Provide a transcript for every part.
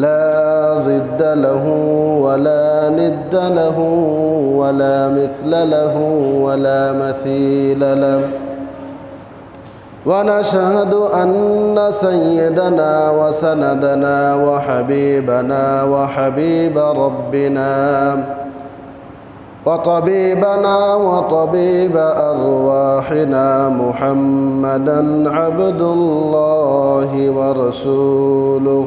لا ضد له ولا ند له ولا مثل له ولا مثيل له. ونشهد أن سيدنا وسندنا وحبيبنا وحبيب ربنا وطبيبنا وطبيب أرواحنا محمدا عبد الله ورسوله.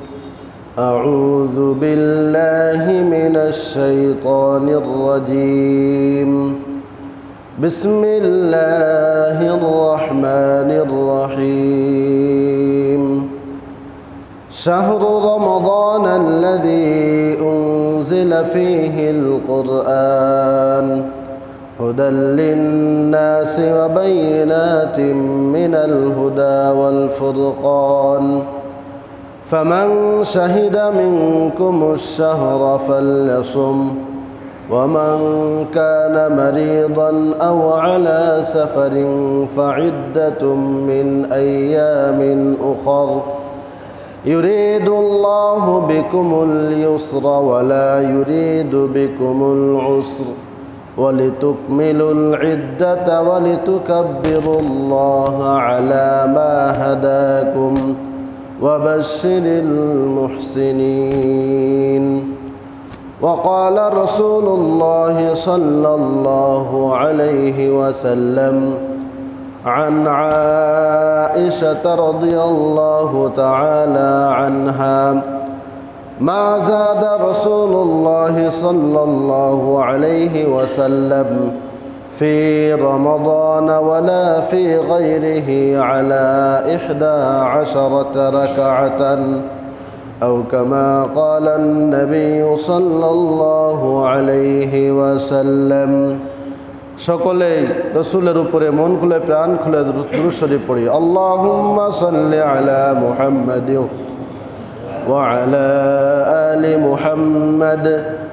أعوذ بالله من الشيطان الرجيم. بسم الله الرحمن الرحيم. شهر رمضان الذي أنزل فيه القرآن هدى للناس وبينات من الهدى والفرقان. فمن شهد منكم الشهر فليصم ومن كان مريضا أو على سفر فعدة من أيام أخر. يريد الله بكم اليسر ولا يريد بكم العسر ولتكملوا العدة ولتكبروا الله على ما هداكم. وبشر المحسنين. وقال رسول الله صلى الله عليه وسلم عن عائشة رضي الله تعالى عنها ما زاد رسول الله صلى الله عليه وسلم في رمضان ولا في غيره على إحدى عشرة ركعة أو كما قال النبي صلى الله عليه وسلم সকলেই রসুলের উপরে মন খুলে প্রাণ খুলে দুরুশরী পড়ি আল্লাহুম্মা সাল্লি আলা মুহাম্মাদ وعلى آل محمد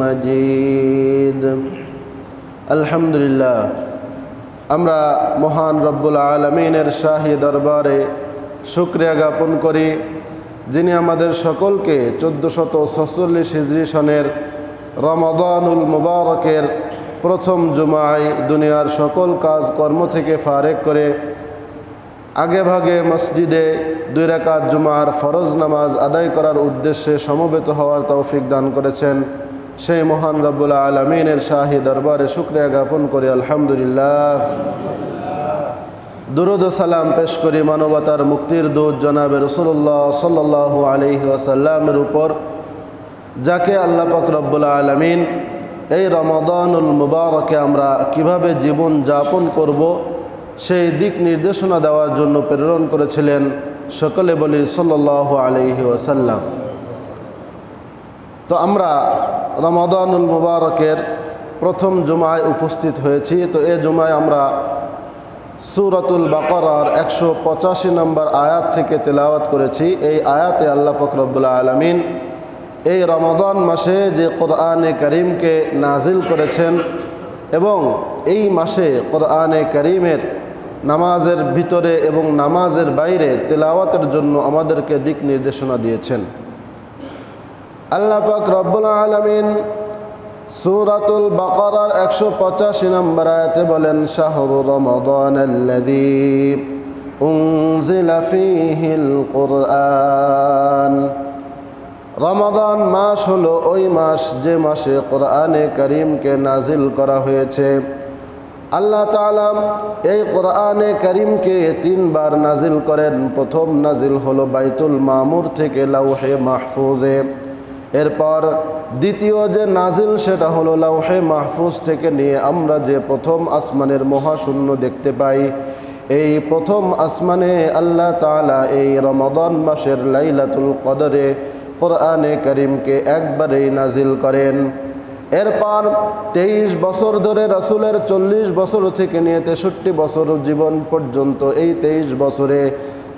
মজিদ। আলহামদুলিল্লাহ, আমরা মহান রব্বুল আলমিনের শাহী দরবারে শুক্রিয়া জ্ঞাপন করি, যিনি আমাদের সকলকে চোদ্দশত ছচল্লিশ হিজরি সনের রমদানুল মুবারকের প্রথম জুমায় দুনিয়ার সকল কাজ কর্ম থেকে ফারেক করে আগে ভাগে মসজিদে দুই রাকাত জুমার ফরজ নামাজ আদায় করার উদ্দেশ্যে সমবেত হওয়ার তৌফিক দান করেছেন। সেই মহান রব্বুল আলমিনের শাহী দরবারে শুক্রিয়া জ্ঞাপন করি, আলহামদুলিল্লাহ। দুরুদ সালাম পেশ করি মানবতার মুক্তির দূত জনাবে রসুল্লাহ সাল্লাহ আলহি আসাল্লামের উপর, যাকে আল্লাহ পাক রব্বুল আলমিন এই রমাদানুল মুবারকে আমরা কীভাবে জীবন যাপন করব, সেই দিক নির্দেশনা দেওয়ার জন্য প্রেরণ করেছিলেন সকলে বলি সাল্লাহ আলহি ওসাল্লাম তো আমরা রমাদানুল মুবারকের প্রথম জুমায় উপস্থিত হয়েছি। তো এ জুমায় আমরা সুরাতুল বাকরার একশো পঁচাশি নম্বর আয়াত থেকে তেলাওয়াত করেছি। এই আয়াতে আল্লাহ ফকরবুল্লা আলমিন এই রমাদান মাসে যে কোরআনে করিমকে নাজিল করেছেন এবং এই মাসে কোরআনে করিমের নামাজের ভিতরে এবং নামাজের বাইরে তেলাওয়াতের জন্য আমাদেরকে দিক নির্দেশনা দিয়েছেন। আল্লাহ পাক রব্বুল আলমিন সুরাতুল বাকারার একশো পঁচাশি নম্বর আয়াতে বলেন, শাহরু রমদান কুরআন। রমাদান মাস হলো ওই মাস যে মাসে কোরআনে করিমকে নাজিল করা হয়েছে। আল্লাহ তাআলা এই কোরআনে করিমকে তিনবার নাজিল করেন। প্রথম নাজিল হলো বাইতুল মামুর থেকে লাউহে মাহফুজে। এরপর দ্বিতীয় যে নাজিল, সেটা হলো লাউহে মাহফুজ থেকে নিয়ে আমরা যে প্রথম আসমানের মহাশূন্য দেখতে পাই। এই প্রথম আসমানে আল্লাহ তাআলা এই রমাদান মাসের লাইলাতুল কদরে কোরআনে করিমকে একবারেই নাজিল করেন। এরপর তেইশ বছর ধরে রাসুলের চল্লিশ বছর থেকে নিয়ে তেষট্টি বছর জীবন পর্যন্ত এই তেইশ বছরে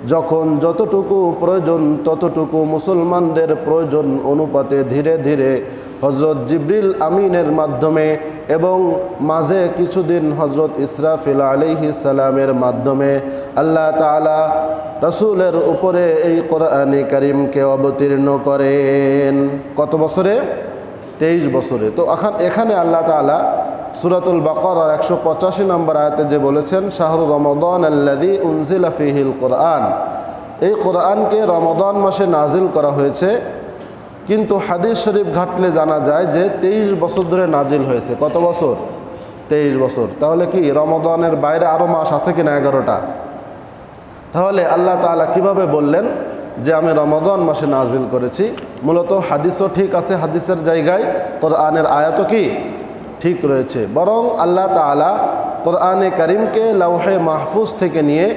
যখন যতটুকু প্রয়োজন, ততটুকু মুসলমানদের প্রয়োজন অনুপাতে ধীরে ধীরে হজরত জিবরিল আমিনের মাধ্যমে এবং মাঝে কিছুদিন হজরত ইসরাফিল আলিহি সালামের মাধ্যমে আল্লাহ তালা রসুলের উপরে এই কোরআনে করিমকে অবতীর্ণ করেন। কত বছরে? তেইশ বছরে। তো এখন এখানে আল্লাহ তালা সুরাতুল বাকর আর একশো পঁচাশি নম্বর আয়াতে যে বলেছেন, শাহরু রমদান আল্লাদি উনজিল ফিহিল কোরআন। এই কোরআনকে রমদান মাসে নাজিল করা হয়েছে, কিন্তু হাদিস শরীফ ঘাটলে জানা যায় যে তেইশ বছর ধরে নাজিল হয়েছে। কত বছর? তেইশ বছর। তাহলে কি রমদানের বাইরে আরও মাস আছে কিনা এগারোটা? তাহলে আল্লাহ তাআলা কীভাবে বললেন যে আমি রমদান মাসে নাজিল করেছি? মূলত হাদিসও ঠিক আছে হাদিসের জায়গায়, কোরআনের আয়াতও কি? ঠিক রয়েছে। বরং আল্লাহ তাআলা কোরআনে করিমকে লাউহে মাহফুজ থেকে নিয়ে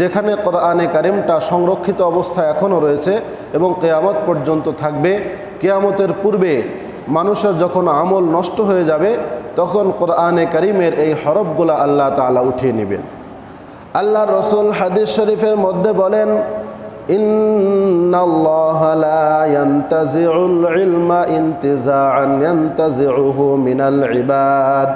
যেখানে কোরআনে করিমটা সংরক্ষিত অবস্থায় এখনও রয়েছে এবং কেয়ামত পর্যন্ত থাকবে, কেয়ামতের পূর্বে মানুষের যখন আমল নষ্ট হয়ে যাবে, তখন কোরআনে করিমের এই হরফগুলা আল্লাহ তাআলা উঠিয়ে নেবেন। আল্লাহ রসুল হাদিস শরীফের মধ্যে বলেন إن الله لا ينتزع العلم انتزاعا ينتزعه من العباد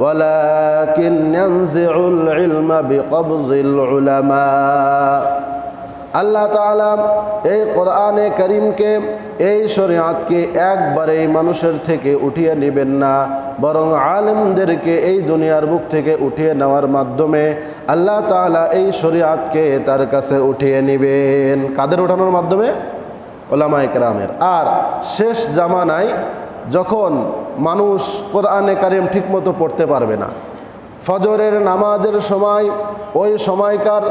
ولكن ينزع العلم بقبض العلماء. আল্লাহ তাআলা এই কোরআনে করিমকে এই শরিয়াতকে একবারেই মানুষের থেকে উঠিয়ে নেবেন না, বরং আলেমদেরকে এই দুনিয়ার বুক থেকে উঠিয়ে নেওয়ার মাধ্যমে আল্লাহ তাআলা এই শরিয়াতকে তার কাছে উঠিয়ে নেবেন। কাদের ওঠানোর মাধ্যমে? ওলামায় কেরামের। আর শেষ জামানায় যখন মানুষ কোরআনে কারিম ঠিকমতো পড়তে পারবে না ফজরের নামাজের সময়, ওই সময়কার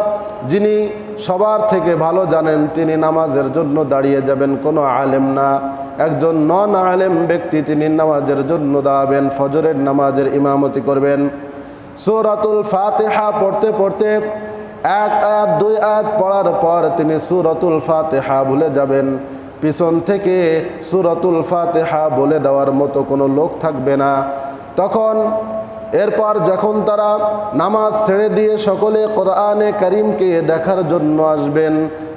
যিনি সবার থেকে ভালো জানেন, তিনি নামাজের জন্য দাঁড়িয়ে যাবেন। কোনো আলেম না। একজন নন আলেম ব্যক্তি তিনি নামাজের জন্য দাঁড়াবেন, ফজরের নামাজের ইমামতি করবেন। সুরাতুল ফাতেহা পড়তে পড়তে এক আয়াত, দুই আয়াত পড়ার পর তিনি সুরাতুল ফাতেহা ভুলে যাবেন। পিছন থেকে সুরাতুল ফাতেহা বলে দেওয়ার মতো কোনো লোক থাকবে না। তখন এরপর যখন তারা নামাজ ছেড়ে দিয়ে সকলে কোরআনে করিমকে দেখার জন্য আসবেন,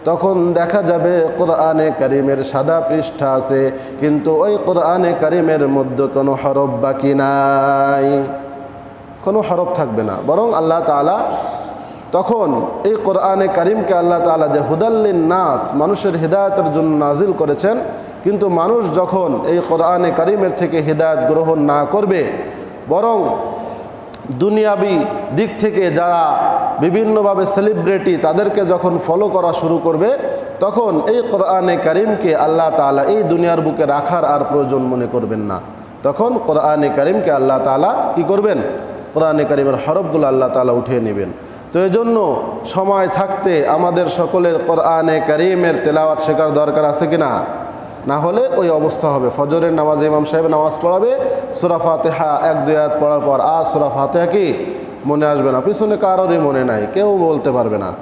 তখন দেখা যাবে কোরআনে করিমের সাদা পৃষ্ঠা আছে, কিন্তু ওই কোরআনে করিমের মধ্যে কোনো হরফ বাকি নাই। কোনো হরফ থাকবে না। বরং আল্লাহ তালা তখন এই কোরআনে করিমকে আল্লাহ তালা যে হুদাল্লিন নাস মানুষের হৃদায়তের জন্য নাজিল করেছেন, কিন্তু মানুষ যখন এই কোরআনে করিমের থেকে হৃদায়ত গ্রহণ না করবে, বরং দুনিয়াবি দিক থেকে যারা বিভিন্নভাবে সেলিব্রিটি তাদেরকে যখন ফলো করা শুরু করবে, তখন এই কোরআনে করিমকে আল্লাহ তালা এই দুনিয়ার বুকে রাখার আর প্রয়োজন মনে করবেন না। তখন কোরআনে করিমকে আল্লাহ তালা কি করবেন? কোরআনে করিমের হরফগুলো আল্লাহ তালা উঠিয়ে নেবেন। তো এই জন্য সময় থাকতে আমাদের সকলের কোরআনে করিমের তেলাওয়াত শেখার দরকার আছে কি না না হলে ওই অবস্থা হবে। ফজরের নামাজ ইমাম সাহেব নামাজ পড়াবে, সুরা ফাতেহা এক, দুই হাত পড়ার পর, আ, সুরা ফাতেহা কি? মনে আসবে না। পিছনে কারোরই মনে নাই, কেউ বলতে পারবে না।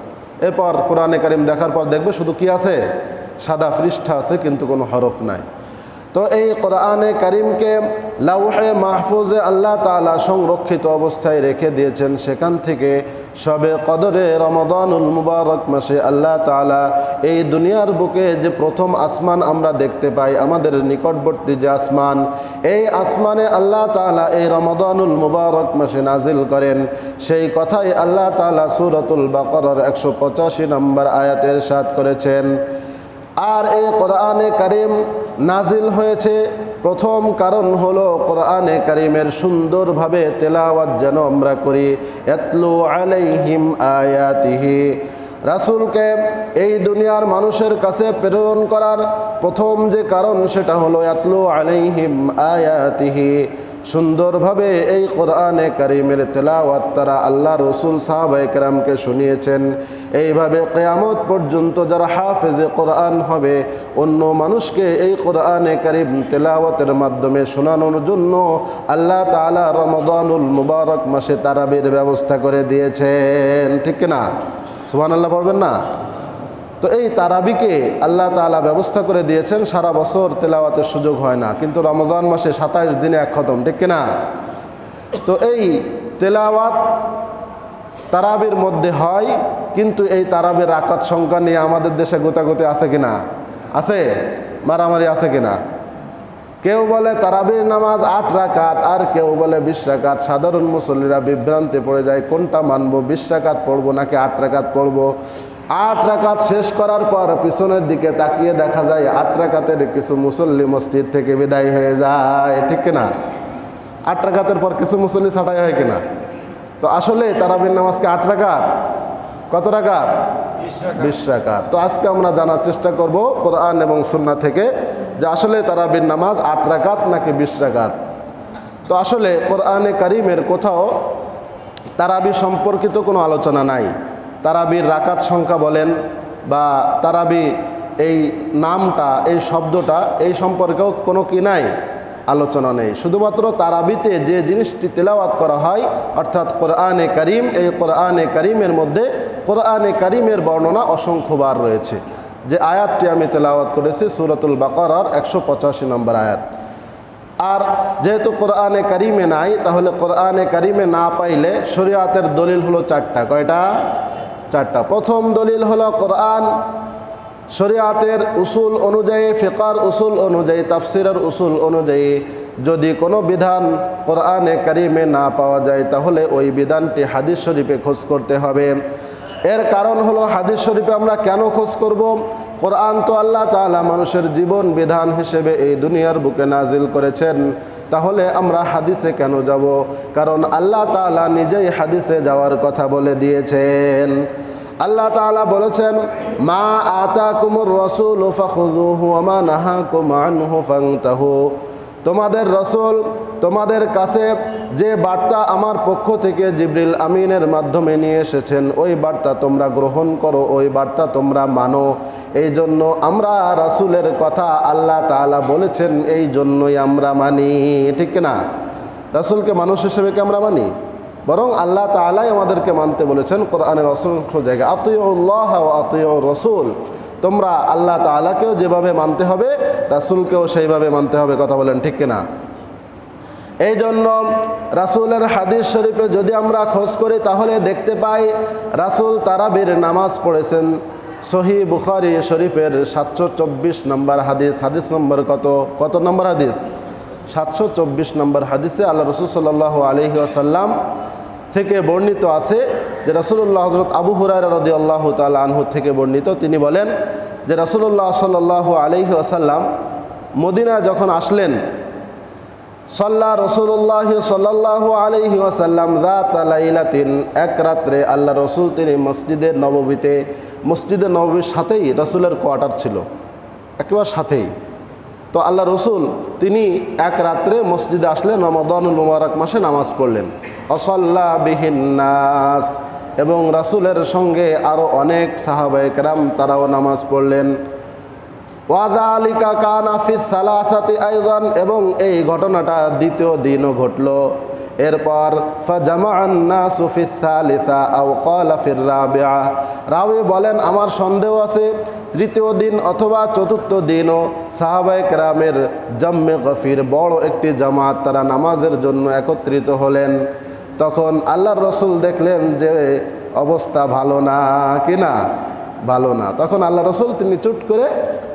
এরপর কোরআনে কারিম দেখার পর দেখবে শুধু কি আছে? সাদা পৃষ্ঠা আছে, কিন্তু কোনো হরফ নাই। তো এই কোরআনে করিমকে লাউহে মাহফুজে আল্লাহ তাআলা সংরক্ষিত অবস্থায় রেখে দিয়েছেন, সেখান থেকে সবে কদরে রমদানুল মুবারক মাসে আল্লাহ তাআলা এই দুনিয়ার বুকে যে প্রথম আসমান আমরা দেখতে পাই, আমাদের নিকটবর্তী যে আসমান, এই আসমানে আল্লাহ তাআলা এই রমদানুল মুবারক মাসে নাজিল করেন। সেই কথাই আল্লাহ তাআলা সুরতুল বাকারার একশো পঁচাশি নম্বর আয়াতের সাথ করেছেন। আর এই কোরআনে কারিম নাজিল হয়েছে। প্রথম কারণ হলো কোরআনে কারিমের সুন্দরভাবে তেলাওয়াত যেন আমরা করি। এতলু আলাইহিম আয়াতিহি। রাসূলকে এই দুনিয়ার মানুষের কাছে প্রেরণ করার প্রথম যে কারণ সেটা হলো এতলু আলাইহিম আয়াতিহি। সুন্দরভাবে এই কোরআনে কারিমের তেলাওয়াত তারা আল্লাহ রসুল সাহাবাইকরামকে শুনিয়েছেন। এইভাবে কেয়ামত পর্যন্ত যারা হাফেজে কোরআন হবে, অন্য মানুষকে এই কোরআনে কারিম তেলাওয়াতের মাধ্যমে শোনানোর জন্য আল্লাহ তালা রমদানুল মুবারক মাসে তারাবির ব্যবস্থা করে দিয়েছেন। ঠিক না সুবান আল্লাহ পড়বেন না? তো এই তারাবিকে আল্লাহ তাআলা ব্যবস্থা করে দিয়েছেন, সারা বছর তেলাওয়াতের সুযোগ হয় না। কিন্তু রমজান মাসে সাতাইশ দিনে এক খতম, ঠিক কিনা? তো এই তেলাওয়াত তারাবির মধ্যে হয়, কিন্তু এই তারাবির আকাত সংখ্যা নিয়ে আমাদের দেশে গোতাগুতি আছে কিনা? আছে? মারামারি আছে কিনা? কেউ বলে তারাবির নামাজ আট রাকাত, আর কেউ বলে বিশ রাকাত। সাধারণ মুসল্লিরা বিভ্রান্তি পড়ে যায়, কোনটা মানবো? বিশ রাকাত পড়ব নাকি আট রাকাত পড়ব? আট রাকাত শেষ করার পর পিছনের দিকে তাকিয়ে দেখা যায় আট রাকাতের কিছু মুসল্লি মসজিদ থেকে বিদায় হয়ে যায় ঠিক কিনা? আট রাকাতের পর কিছু মুসল্লি ছাটাই হয় কিনা? তো আসলে তারাবির নামাজকে আট রাকাত? কত রাকাত? বিশ রাকাত। তো আজকে আমরা জানার চেষ্টা করব কোরআন এবং সুন্না থেকে যে আসলে তারাবির নামাজ আট রাকাত নাকি বিশ রাকাত? তো আসলে কোরআনে কারিমের কোথাও তারাবি সম্পর্কিত কোনো আলোচনা নাই। তারাবির রাকাত সংখ্যা বলেন বা তারাবি এই নামটা, এই শব্দটা, এই সম্পর্কেও কোনো কি নাই? আলোচনা নেই। শুধুমাত্র তারাবিতে যে জিনিসটি তেলাওয়াত করা হয়, অর্থাৎ কোরআনে করিম, এই কোরআনে করিমের মধ্যে কোরআনে করিমের বর্ণনা অসংখ্যবার রয়েছে। যে আয়াতটি আমি তেলাওয়াত করেছি, সুরতুল বাকরার একশো পঁচাশি নম্বর আয়াত। আর যেহেতু কোরআনে কারিমে নাই, তাহলে কোরআনে কারিমে না পাইলে শরিয়াতের দলিল হলো চারটা। কয়টা? চারটা। প্রথম দলিল হলো কোরআন, শরিয়াতের উসুল অনুযায়ী, ফিকার উসুল অনুযায়ী, তাফসিরের উসুল অনুযায়ী যদি কোনো বিধান কোরআনে কারিমে না পাওয়া যায়, তাহলে ওই বিধানটি হাদিস শরীফে খোঁজ করতে হবে। এর কারণ হলো হাদিস শরীফে আমরা কেন খোঁজ করব? কোরআন তো আল্লাহ তালা মানুষের জীবন বিধান হিসেবে এই দুনিয়ার বুকে নাজিল করেছেন। তাহলে আমরা হাদিসে কেন যাব? কারণ আল্লাহ তালা নিজেই হাদিসে যাওয়ার কথা বলে দিয়েছেন। আল্লাহ তালা বলেছেন, মা আতা কুমুর রসুল ফাখুযুহু আমা নাহা আনহু ফান্তাহু তোমাদের রসুল, তোমাদের কাছে যে বার্তা আমার পক্ষ থেকে জিবরিল আমিনের মাধ্যমে নিয়ে এসেছেন, ওই বার্তা তোমরা গ্রহণ করো, ওই বার্তা তোমরা মানো। এই জন্য আমরা রাসুলের কথা আল্লাহ তাআলা বলেছেন, এই জন্যই আমরা মানি। ঠিক না? রাসুলকে মানুষ হিসেবে কি আমরা মানি? বরং আল্লাহ তালাই আমাদেরকে মানতে বলেছেন, কোরআনের অসংখ্য জায়গায়, আতিউল্লাহ আতিউ রসুল। তোমরা আল্লাহ তালাকেও যেভাবে মানতে হবে, রাসুলকেও সেইভাবে মানতে হবে, কথা বলেন ঠিক কিনা? এই জন্য রাসুলের হাদিস শরীফে যদি আমরা খোঁজ করি, তাহলে দেখতে পাই রাসুল তারাবির নামাজ পড়েছেন। সহি বুখারি শরীফের সাতশো চব্বিশ নম্বর হাদিস। হাদিস নম্বর কত? কত নম্বর হাদিস? সাতশো চব্বিশ নম্বর হাদিসে আল্লাহ রসুল সাল্লাহ আলহি আসাল্লাম থেকে বর্ণিত আছে যে রসুল্লাহ হজরত আবু হুরায় রদি আল্লাহ তাল আনহু থেকে বর্ণিত। তিনি বলেন যে রসুল্লাহ সাল্লাহ আলহি আসাল্লাম মদিনা যখন আসলেন সাল্লাহ রসুল্লাহ সাল্লাহ আলহি আসাল্লাম রাত আলাইলাতিন এক রাত্রে আল্লাহ রসুল তিনি মসজিদের নববীতে মসজিদের নববীর সাথেই রসুলের কোয়ার্টার ছিল, একেবারে সাথেই। তো আল্লাহ রসুল, তিনি এক রাত্রে মসজিদে আসলে রমাদানুল মুবারক মাসে নামাজ পড়লেন। অসল্লা বিহিনাস এবং রাসুলের সঙ্গে আরও অনেক সাহাবায়করাম তারাও নামাজ পড়লেন। ওয়াজা আলিকা কান কানাফিস সালাসাতি আয়োজন এবং এই ঘটনাটা দ্বিতীয় দিনও ঘটল। এরপর রাবি বলেন, আমার সন্দেহ আছে, তৃতীয় দিন অথবা চতুর্থ দিনও সাহাবায় কেরামের জম্মে গফির বড় একটি জামাত তারা নামাজের জন্য একত্রিত হলেন। তখন আল্লাহর রসুল দেখলেন যে, অবস্থা ভালো না, কি না? ভালো না। তখন আল্লাহ রসুল তিনি চুট করে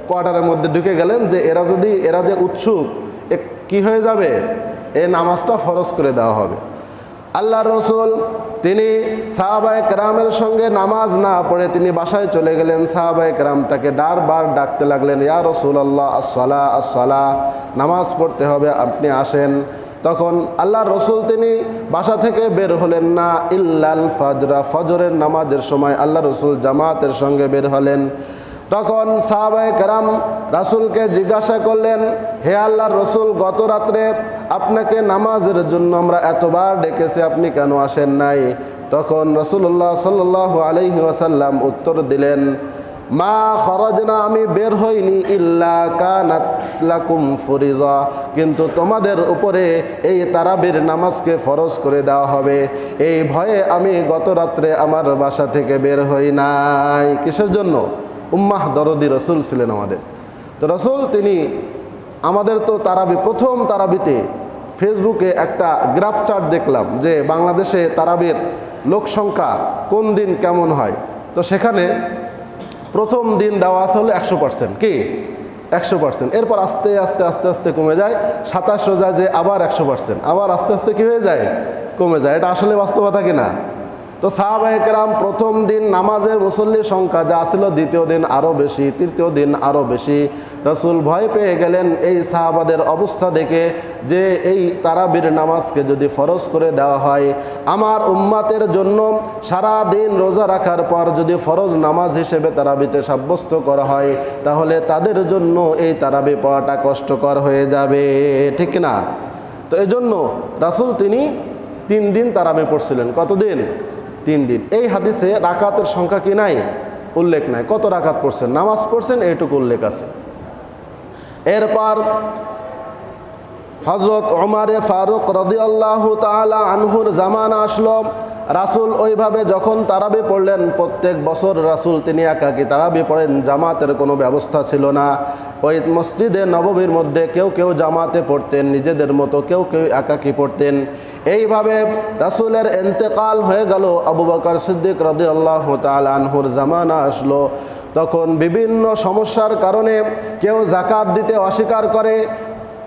কোয়ার্টারের মধ্যে ঢুকে গেলেন যে, এরা যদি, এরা যে উৎসুক কি হয়ে যাবে? এই নামাজটা ফরজ করে দেওয়া হবে। আল্লাহ রসুল তিনি সাহাবায় কেরামের সঙ্গে নামাজ না পড়ে তিনি বাসায় চলে গেলেন। সাহাবায় কেরাম তাকে ডারবার ডাকতে লাগলেন, ইয়া রসুল আল্লাহ আসলা আসলা নামাজ পড়তে হবে, আপনি আসেন। তখন আল্লাহ রসুল তিনি বাসা থেকে বের হলেন না, ইল্লাল ফাজরা ফজরের নামাজের সময় আল্লাহ রসুল জামাতের সঙ্গে বের হলেন। তখন সাহাবায় কেরাম রাসুলকে জিজ্ঞাসা করলেন, হে আল্লাহর রসুল, গত রাত্রে আপনাকে নামাজের জন্য আমরা এতবার ডেকেছি, আপনি কেন আসেন নাই? তখন রসুল্লাহ সাল্লাহ আলহি ওয়াসাল্লাম উত্তর দিলেন, মা খরজনা, আমি বের হইনি, ইল্লা কানাতলাকুম ফরিজা। কিন্তু তোমাদের উপরে এই তারাবির নামাজকে ফরজ করে দেওয়া হবে। এই ভয়ে আমি গত রাত্রে আমার বাসা থেকে বের হই নাই। কিসের জন্য? উম্মাহ দরদি রসুল ছিলেন আমাদের। তো রসুল তিনি আমাদের তো তারাবি, প্রথম তারাবিতে ফেসবুকে একটা গ্রাফ চার্ট দেখলাম যে বাংলাদেশে তারাবির লোক সংখ্যা কোন দিন কেমন হয়। তো সেখানে প্রথম দিন দেওয়া আছে হলো একশো পার্সেন্ট কি? একশো পার্সেন্ট এরপর আস্তে আস্তে আস্তে আস্তে কমে যায়। সাতাশ রোজা যে আবার একশো পার্সেন্ট আবার আস্তে আস্তে কী হয়ে যায়? কমে যায়। এটা আসলে বাস্তবতা কিনা তো সাহাবাহিকেরাম প্রথম দিন নামাজের মুসল্লির সংখ্যা যা ছিল দ্বিতীয় দিন আরও বেশি, তৃতীয় দিন আরও বেশি। রসুল ভয় পেয়ে গেলেন এই সাহাবাদের অবস্থা দেখে যে এই তারাবির নামাজকে যদি ফরজ করে দেওয়া হয়, আমার উম্মাতের জন্য সারা দিন রোজা রাখার পর যদি ফরজ নামাজ হিসেবে তারাবিতে সাব্যস্ত করা হয়, তাহলে তাদের জন্য এই তারাবি পড়াটা কষ্টকর হয়ে যাবে। ঠিক না? তো এই জন্য রাসুল তিনি তিন দিন তারাবি পড়ছিলেন। কতদিন? তিন দিন। এই হাদিসে রাকাতের সংখ্যা কি নাই? উল্লেখ নাই। কত রাকাত পড়ছেন? নামাজ পড়ছেন? এইটুকু উল্লেখ আছে। এরপর হজরত ওমারে ফারুক রদি আল্লাহ তালা আনহুর জামানা আসলো। রাসুল ওইভাবে যখন তারাবি পড়লেন, প্রত্যেক বছর রাসুল তিনি একাকি তারাবি পড়েন। জামাতের কোনো ব্যবস্থা ছিল না। ওই মসজিদে নববীর মধ্যে কেউ কেউ জামাতে পড়তেন, নিজেদের মতো কেউ কেউ একাকি পড়তেন। এইভাবে রাসুলের এন্তেকাল হয়ে গেল। আবু বকর সিদ্দিক রদি আল্লাহ আনহুর জামানা আসলো। তখন বিভিন্ন সমস্যার কারণে কেউ জাকাত দিতে অস্বীকার করে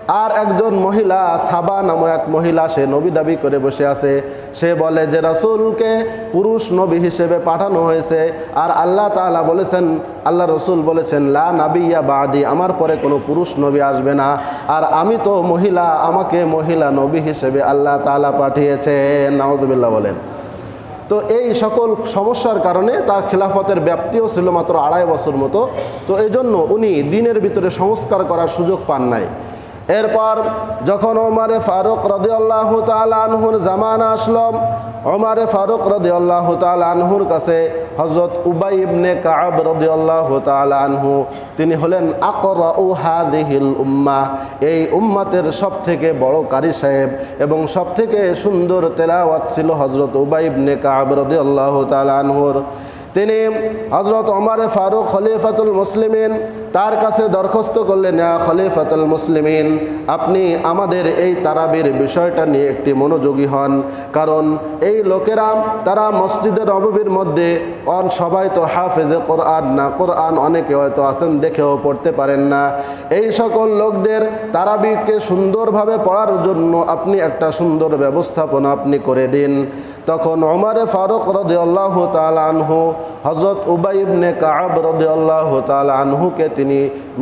আর একজন মহিলা, সাবা নামক এক মহিলা, সে নবী দাবি করে বসে আছে। সে বলে যে, রাসুলকে পুরুষ নবী হিসেবে পাঠানো হয়েছে। আর আল্লাহ তাআলা বলেছেন, আল্লাহ রসুল বলেছেন, লা নাবিয়া বাদি, আমার পরে কোনো পুরুষ নবী আসবে না। আর আমি তো মহিলা, আমাকে মহিলা নবী হিসেবে আল্লাহ তাআলা পাঠিয়েছেন। নাউজুবিল্লাহ বলেন। তো এই সকল সমস্যার কারণে তার খিলাফতের ব্যাপ্তিও ছিল মাত্র আড়াই বছর মতো। তো এই জন্য উনি দিনের ভিতরে সংস্কার করার সুযোগ পান নাই। এরপর যখন ওমারে ফারুক রদি আল্লাহ আনহুর জামানা আসলম ওমারে ফারুক রদি আল্লাহ আনহুর কাছে হজরত উবাই ইবনে কাব রদি আল্লাহ আনহু, তিনি হলেন আকর হাদিহিল উম্মা এই উম্মাতের সব থেকে বড় কারি সাহেব এবং সব থেকে সুন্দর তেলাওয়াত ছিল হজরত উবাই ইবনে কাব রদি আল্লাহ আনহুর। তিনি হজরত ওমারে ফারুক খলিফাতুল মুসলিমিন তার কাছে দরখাস্ত করলেন খলিফাতুল মুসলিমিন, আপনি আমাদের এই তারাবির বিষয়টা নিয়ে একটি মনোযোগী হন। কারণ এই লোকেরা তারা মসজিদের নববীর মধ্যে অন সবাই তো হাফেজে কোরআন না, কোরআন অনেকে হয়তো আছেন, দেখেও পড়তে পারেন না। এই সকল লোকদের তারাবিকে সুন্দরভাবে পড়ার জন্য আপনি একটা সুন্দর ব্যবস্থাপনা আপনি করে দিন। তখন ওমারে ফারুক রদে আল্লাহ আনহু হজরত উবাইবনে কাব রদে আল্লাহ আনহুকে তিনি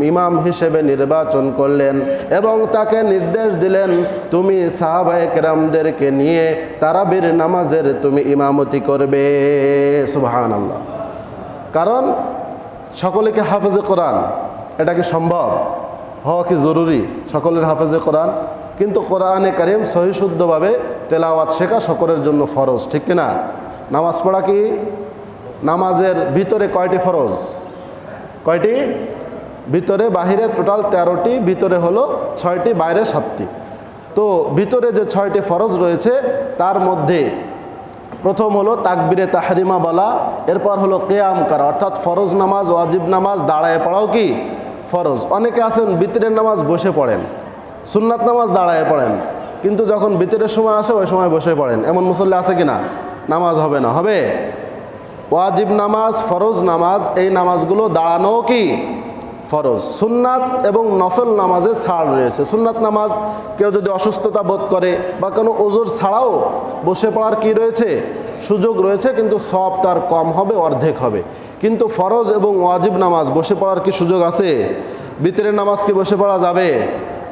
ইমাম হিসেবে নির্বাচন করলেন এবং তাকে নির্দেশ দিলেন, তুমি সাহাবায়ক রামদেরকে নিয়ে তারাবির নামাজের তুমি ইমামতি করবে। সুবাহান আল্লাহ কারণ সকলে কি হাফেজে কোরআন? এটা কি সম্ভব? হওয়া কি জরুরি? সকলের হাফেজে কোরআন? কিন্তু কোরআনে কারিম সহিশুদ্ধভাবে তেলাওয়াত শেখা সকলের জন্য ফরজ, ঠিক কিনা? নামাজ পড়া কি? নামাজের ভিতরে কয়টি ফরজ? কয়টি? ভিতরে, বাহিরে টোটাল তেরোটি, ভিতরে হলো ছয়টি, বাইরে সাতটি। তো ভিতরে যে ছয়টি ফরজ রয়েছে, তার মধ্যে প্রথম হলো তাকবিরে তাহারিমা বলা, এরপর হলো কেয়াম করা, অর্থাৎ ফরজ নামাজ, ওয়াজিব নামাজ, দাঁড়ায় পড়াও কি? ফরজ। অনেকে আছেন, বিতরের নামাজ বসে পড়েন। সুন্নাত নামাজ দাঁড়ায় পড়েন। কিন্তু যখন বিতরের সময় আসে, ওই সময় বসে পড়েন। এমন মুসল্লি আছে কি না নামাজ হবে না। হবে? ওয়াজিব নামাজ, ফরজ নামাজ, এই নামাজগুলো দাঁড়ানো কি? ফরজ। সুন্নাত এবং নফল নামাজে ছাড় রয়েছে। সুন্নাত নামাজ কেউ যদি অসুস্থতা বোধ করে বা কোনো ওজোর ছাড়াও বসে পড়ার কি রয়েছে? সুযোগ রয়েছে, কিন্তু সব তার কম হবে, অর্ধেক হবে। কিন্তু ফরজ এবং ওয়াজিব নামাজ বসে পড়ার কি সুযোগ আছে? বিতরের নামাজ কি বসে পড়া যাবে?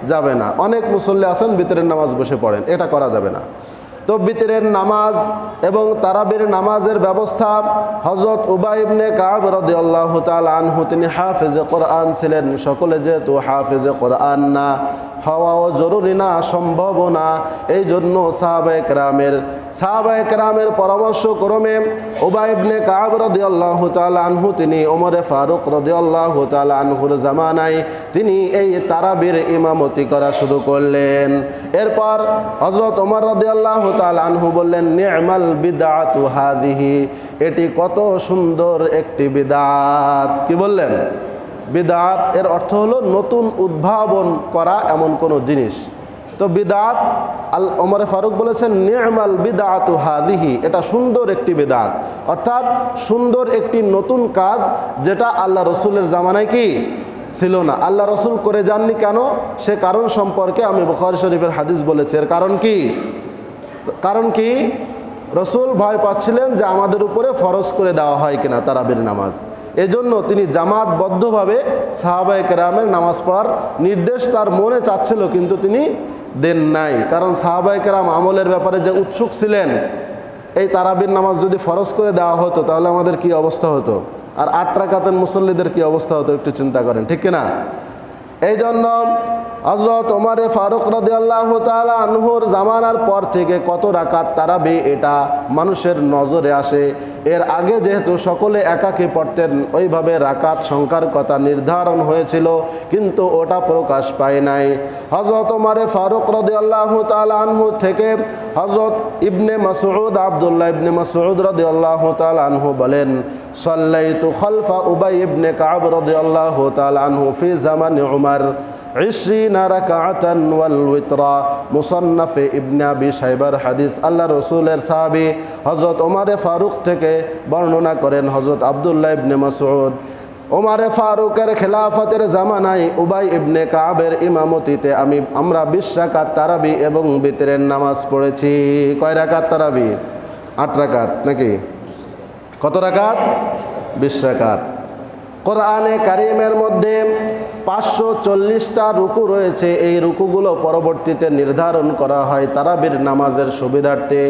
যাবে না। অনেক মুসল্লি আছেন ভিতরের নামাজ বসে পড়েন। এটা করা যাবে না। তো বিতরের নামাজ এবং তারাবির নামাজের ব্যবস্থা হজরত উবাইবনে কাব আনহু, তিনি হাফেজে কোরআন ছিলেন। সকলে যেহেতু হাফেজে কোরআন না, হওয়াও জরুরি না সম্ভব না। এই জন্য সাহাবায়ে কেরামের সাহাবায়ে কেরামের পরামর্শ ক্রমে উবাইবনে কাব রদি আনহু, তিনি ওমরে ফারুক রদি আল্লাহ আনহুর জামানায় তিনি এই তারাবির ইমামতি করা শুরু করলেন। এরপর হজরত ওমর রদি আল্লাহ আনহু বললেন, নি'মাল বিদাতু হাদিহি এটি কত সুন্দর একটি বিদাত কি বললেন? বিদাত এর অর্থ হলো নতুন উদ্ভাবন করা এমন কোনো জিনিস। তো বিদাত আল ওমরে ফারুক বলেছেন, নি'মাল বিদাতু হাদিহি এটা সুন্দর একটি বিদাত অর্থাৎ সুন্দর একটি নতুন কাজ যেটা আল্লাহ রসুলের জামানায় কি? ছিল না। আল্লাহ রসুল করে যাননি কেন? সে কারণ সম্পর্কে আমি বুখারি শরীফের হাদিস বলেছি। এর কারণ কি? কারণ কি? রসুল ভয় পাচ্ছিলেন যে আমাদের উপরে ফরজ করে দেওয়া হয় কিনা তারাবির নামাজ। এজন্য তিনি জামাতবদ্ধভাবে সাহাবাই কেরামের নামাজ পড়ার নির্দেশ তার মনে চাচ্ছিল, কিন্তু তিনি দেন নাই। কারণ সাহাবাই কেরাম আমলের ব্যাপারে যে উৎসুক ছিলেন, এই তারাবির নামাজ যদি ফরজ করে দেওয়া হতো, তাহলে আমাদের কি অবস্থা হতো? আর আট রাকাতের মুসল্লিদের কি অবস্থা হতো একটু চিন্তা করেন, ঠিক কিনা? এই জন্য হজরত ওমারে ফারুক রদি আল্লাহ তালা আনহুর জামানার পর থেকে কত রাকাত তারাবি এটা মানুষের নজরে আসে। এর আগে যেহেতু সকলে একাকে পড়তেন, ওইভাবে রাকাত সংখ্যার কথা নির্ধারণ হয়েছিল, কিন্তু ওটা প্রকাশ পায় নাই। হজরত ওমারে ফারুক রদি আল্লাহ তালা আনহু থেকে হজরত ইবনে মাসুদ আবদুল্লাহ ইবনে মাসুদ রদি আল্লাহ তালা আনহু বলেন, সাল্লাইতু খলফা উবাই ইবনে কাব রদি আল্লাহ আনহু ফি জামানি উমার عشرين ركعة والوترا মুসান্নাফ ইবনে আবি সাইবার হাদিস আল্লাহ রসুলের সাহাবি হজরত ওমারে ফারুক থেকে বর্ণনা করেন হজরত আবদুল্লাহ ইবনে মাসউদ ওমারে ফারুকের খেলাফতের জামানায় উবাই ইবনে কাবের ইমামতিতে আমি আমরা বিশ রাকাত তারাবি এবং বিতরের নামাজ পড়েছি কয় রাকাত তারাবি আট রাকাত নাকি কত রাকাত বিশ রাকাত কোরআনে কারিমের মধ্যে পাঁচশো চল্লিশটা রুকু রয়েছে। এই রুকুগুলো পরবর্তীতে নির্ধারণ করা হয় তারাবির নামাজের সুবিধার্থে।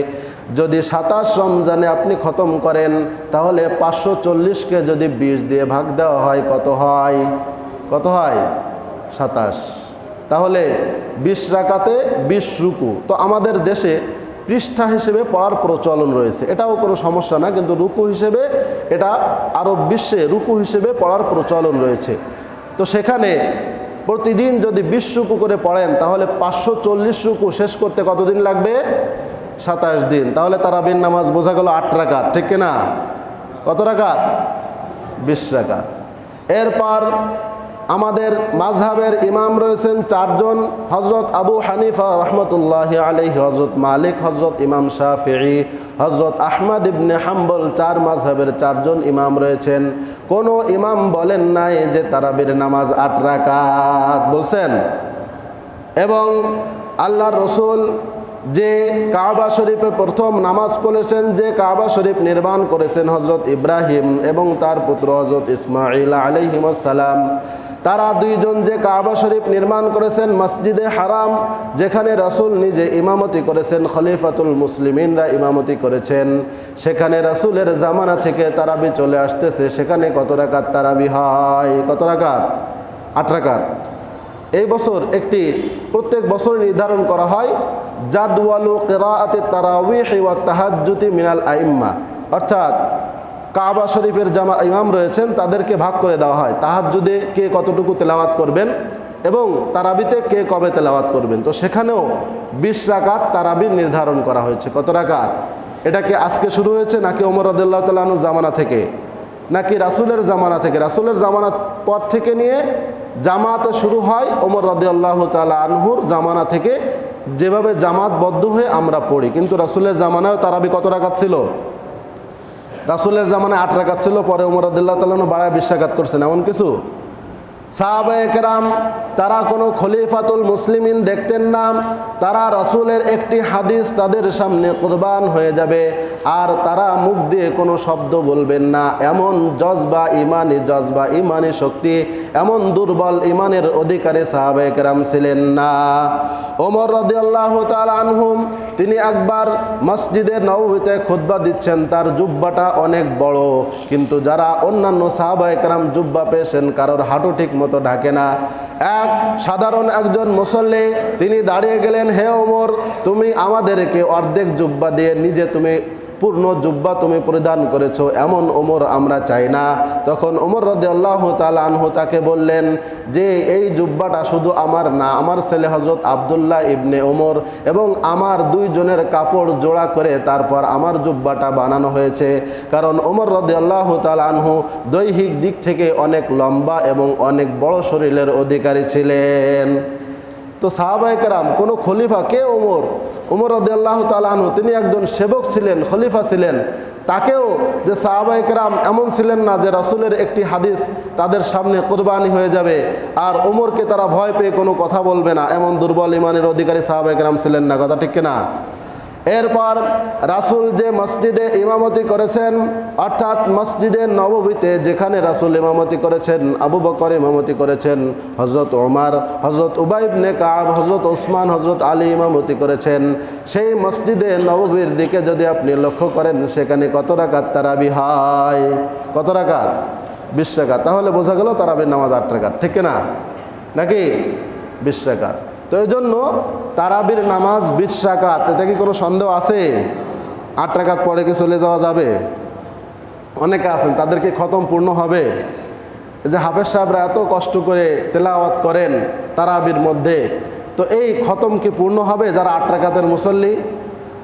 যদি সাতাশ রমজানে আপনি খতম করেন, তাহলে পাঁচশো চল্লিশকে যদি বিশ দিয়ে ভাগ দেওয়া হয়, কত হয়? কত হয়? সাতাশ। তাহলে বিশ রাকাতে বিশ রুকু। তো আমাদের দেশে পৃষ্ঠা হিসেবে পড়ার প্রচলন রয়েছে। এটাও কোনো সমস্যা না, কিন্তু রুকু হিসেবে, এটা আরব বিশ্বে রুকু হিসেবে পড়ার প্রচলন রয়েছে। তো সেখানে প্রতিদিন যদি বিশ রুকু করে পড়েন, তাহলে পাঁচশো চল্লিশ রুকু শেষ করতে কতদিন লাগবে? সাতাশ দিন। তাহলে তারাবির নামাজ বোঝা গেল আট রাকাত, ঠিক না কত টাকা বিশ টাকা এরপর আমাদের মাঝহাবের ইমাম রয়েছেন চারজন হজরত আবু হানিফা রহমতুল্লাহ আলহি হজরত মালিক হজরত ইমাম শাহি হজরত আহমদ ইবনে হাম্বল, চার মাঝহাবের চারজন ইমাম রয়েছেন। কোনো ইমাম বলেন নাই যে তারাবির নামাজ আট রাকাত বলছেন। এবং আল্লাহর রসুল যে কাবা শরীফে প্রথম নামাজ পড়েছেন, যে কাবা শরীফ নির্মাণ করেছেন হজরত ইব্রাহিম এবং তার পুত্র হজরত ইসমাইল আলহিমসালাম তারা দুইজন যে কাবা শরীফ নির্মাণ করেছেন মসজিদে হারাম, যেখানে রাসুল নিজে ইমামতি করেছেন, খলিফাতুল মুসলিমিনরা ইমামতি করেছেন, সেখানে রাসুলের জামানা থেকে তারাবি চলে আসতেছে, সেখানে কত রাকাত তারাবি হয়? কত রাকাত? আট রাকাত। এই বছর একটি, প্রত্যেক বছর নির্ধারণ করা হয়, জাদওয়ালু কেরাআতে তারাউইহ ওয়া তাহাজ্জুতি মিনাল আইম্মা। অর্থাৎ কাবা শরীফের জামা ইমাম রয়েছেন, তাদেরকে ভাগ করে দেওয়া হয়। তাহার তাহাজ্জুদে কে কতটুকু তেলাওয়াত করবেন এবং তারাবিতে কে কবে তেলাওয়াত করবেন? তো সেখানেও বিশ রাকাত তারাবি নির্ধারণ করা হয়েছে। কত রাকাত? এটাকে আজকে শুরু হয়েছে নাকি ওমর রদুল্লাহ তালু জামানা থেকে? নাকি রাসুলের জামানা থেকে? রাসুলের জামানার পর থেকে নিয়ে জামাত শুরু হয় ওমর রদুল্লাহ তালা আনহুর জামানা থেকে। যেভাবে জামাতবদ্ধ হয়ে আমরা পড়ি। কিন্তু রাসুলের জামানায় তারাবি কত রাকাত ছিল? রাসুলের জামানে আট রাখাত ছিল পরে উমর আদুল্লাহ তালন বাড়ায় বিশ্বাঘাত করছেন। এমন কিছু? সাহাবায়করাম তারা কোনো খলিফাতুল মুসলিমিন দেখতেন না। তারা রাসূলের একটি হাদিস তাদের সামনে কোরবান হয়ে যাবে। আর তারা মুখ দিয়ে কোনো শব্দ বলবেন না। এমন জজবা ইমানি জজবা, ইমানি শক্তি, এমন দুর্বল ইমানের অধিকারী সাহাবায়করাম ছিলেন না। ওমর রদিয়াল্লাহ আনহুম, তিনি একবার মসজিদের নবীতে খুতবা দিচ্ছেন। তার জুব্বাটা অনেক বড়। কিন্তু যারা অন্যান্য সাহাবায়করাম জুব্বা পেয়েছেন, কারোর হাঁটু ঠিক মতো ঢাকে না। এক সাধারণ একজন মুসল্লি, তিনি দাঁড়িয়ে গেলেন, হে ওমর, তুমি আমাদেরকে অর্ধেক জুব্বা দিয়ে নিজে তুমি পূর্ণ জুব্বা তুমি পরিধান করেছ, এমন ওমর আমরা চাই না। তখন ওমর রদে আল্লাহ আনহু তাকে বললেন, যে এই জুব্বাটা শুধু আমার না, আমার ছেলে হজরত আবদুল্লাহ ইবনে ওমর এবং আমার দুইজনের কাপড় জোড়া করে তারপর আমার জুব্বাটা বানানো হয়েছে। কারণ ওমর রদে আল্লাহ আনহু দৈহিক দিক থেকে অনেক লম্বা এবং অনেক বড় শরীরের অধিকারী ছিলেন। তো সাহাবাইকারাম কোনো খলিফা কে ওমর? ওমর রদাল্লাহ তালাহনু তিনি একজন সেবক ছিলেন, খলিফা ছিলেন। তাকেও যে সাহাবাইকারাম এমন ছিলেন না যে রাসুলের একটি হাদিস তাদের সামনে কোরবানি হয়ে যাবে। আর ওমরকে তারা ভয় পেয়ে কোনো কথা বলবে না, এমন দুর্বল ইমানের অধিকারী সাহাবাইকারাম ছিলেন না। কথা ঠিক না এরপর রাসুল যে মসজিদে ইমামতি করেছেন, অর্থাৎ মসজিদে নববীতে যেখানে রাসুল ইমামতি করেছেন, আবু বকর ইমামতি করেছেন হজরত ওমার হজরত উবাইবনে কাব হজরত ওসমান হজরত আলী ইমামতি করেছেন, সেই মসজিদে নববীর দিকে যদি আপনি লক্ষ্য করেন, সেখানে কত রাকাত তারাবি হয়? কত রাকাত? বিশ রাকাত। তাহলে বোঝা গেল তারাবির নামাজ আট রাকাত। ঠিক না নাকি? বিশ রাকাত। তো এই জন্য তারাবির নামাজ বিশ রাকাত, এতে কি কোনো সন্দেহ আছে? আট টাকাত পরে কি চলে যাওয়া যাবে? অনেকে আছেন তাদেরকে খতম পূর্ণ হবে? যে হাফেজ সাহেবরা এত কষ্ট করে তেলাওয়াত করেন তারাবির মধ্যে, তো এই খতম কি পূর্ণ হবে যারা আট রাকাতের মুসল্লি?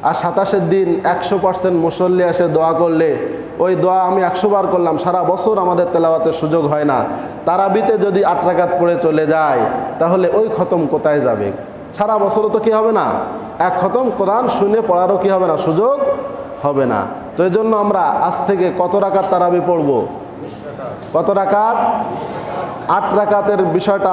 আর সাতাশের দিন একশো পার্সেন্ট মুসল্লি এসে দোয়া করলে, ওই দোয়া আমি একশো বার করলাম, সারা বছর আমাদের তেলাওয়াতের সুযোগ হয় না। তারাবিতে যদি আট পড়ে চলে যায়, তাহলে ওই খতম কোথায় যাবে? সারা বছরও তো কি হবে না? এক খতম কোরআন শুনে পড়ারও কি হবে না? সুযোগ হবে না। তো এই জন্য আমরা আজ থেকে কত রাকাত তারাবি পড়ব? কত রাকাত? আট রাকাতের বিষয়টা